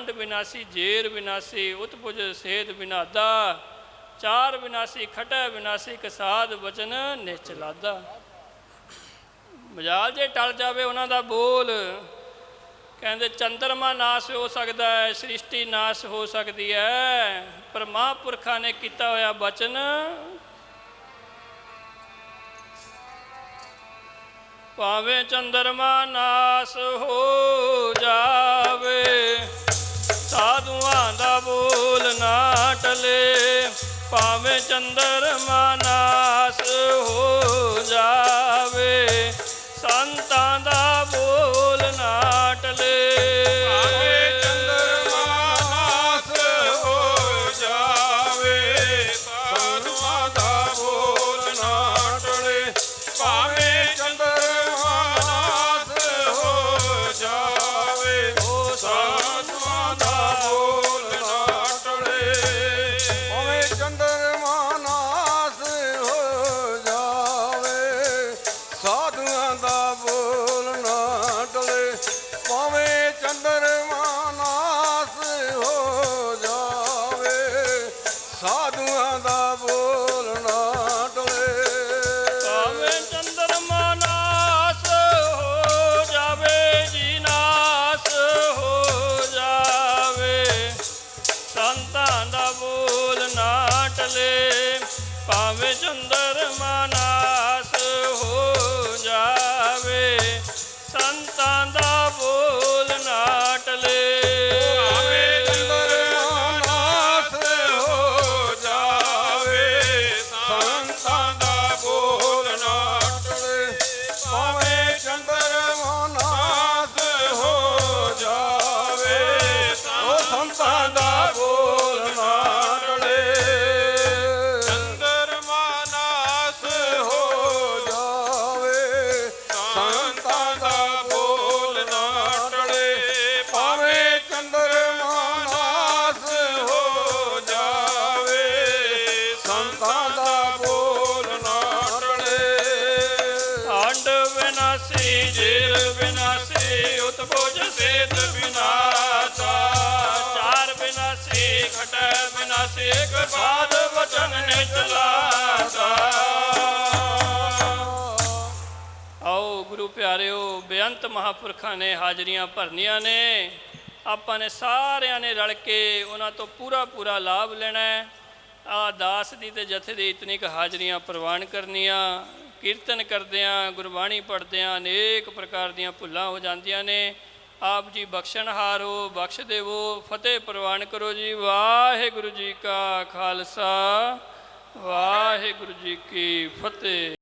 ਵੰਡ ਵਿਨਾਸੀ, ਜੇਰ ਵਿਨਾਸੀ ਉਤਪੁਜ ਸੇਦ ਵਿਨਾਦਾ, ਚਾਰ ਵਿਨਾਸੀ, ਖਟੈ ਵਿਨਾਸੀ, ਕਸਾਦ ਵਚਨ ਨਿਚਲਾਦਾ ਮਜਾਲ ਜੇ ਟਲ ਜਾਵੇ ਉਹਨਾਂ ਦਾ ਬੋਲ, ਕਹਿੰਦੇ ਚੰਦਰਮਾ ਨਾਸ ਹੋ ਸਕਦਾ ਹੈ, ਸ੍ਰਿਸ਼ਟੀ ਨਾਸ ਹੋ ਸਕਦੀ ਹੈ। ਪਰ ਮਹਾਂਪੁਰਖਾਂ ਨੇ ਕੀਤਾ ਹੋਇਆ ਬਚਨ ਭਾਵੇਂ ਚੰਦਰਮਾ ਨਾਸ ਹੋ ਜਾਵੇ ਸਾਧੂਆਂ ਦਾ ਬੋਲ ਨਾ ਟਲੇ ਭਾਵੇਂ ਚੰਦਰ ਮਾਨਾ ਸੰਤਾਂ ਦਾ ਬੋਲ ਨਾ ਟਲੇ। ਵਿਨਾਸੀ ਬਾਦ ਵਚਨ ਨਿਚਲਾਤਾ ਆਓ ਗੁਰੂ ਪਿਆਰਿਓ, ਬੇਅੰਤ ਮਹਾਪੁਰਖਾਂ ਨੇ ਹਾਜ਼ਰੀਆਂ ਭਰਨੀਆਂ ਨੇ। ਆਪਾਂ ਨੇ ਸਾਰਿਆਂ ਨੇ ਰਲ ਕੇ ਉਹਨਾਂ ਤੋਂ ਪੂਰਾ ਪੂਰਾ ਲਾਭ ਲੈਣਾ ਹੈ। ਆ ਦਾਸ ਦੀ ਤੇ ਜਥੇ ਦੀ ਇਤਨੀ ਕੁ ਹਾਜ਼ਰੀਆਂ ਪ੍ਰਵਾਨ ਕਰਨੀਆਂ। ਕੀਰਤਨ ਕਰਦਿਆਂ, ਗੁਰਬਾਣੀ ਪੜ੍ਹਦਿਆਂ ਅਨੇਕ ਪ੍ਰਕਾਰ ਦੀਆਂ ਭੁੱਲਾਂ ਹੋ ਜਾਂਦੀਆਂ ਨੇ। ਆਪ ਜੀ ਬਖਸ਼ਣ ਹਾਰੋ, ਬਖਸ਼ ਦੇਵੋ, ਫਤਿਹ ਪ੍ਰਵਾਨ ਕਰੋ ਜੀ। ਵਾਹਿਗੁਰੂ ਜੀ ਕਾ ਖਾਲਸਾ, ਵਾਹਿਗੁਰੂ ਜੀ ਕੀ ਫਤਿਹ।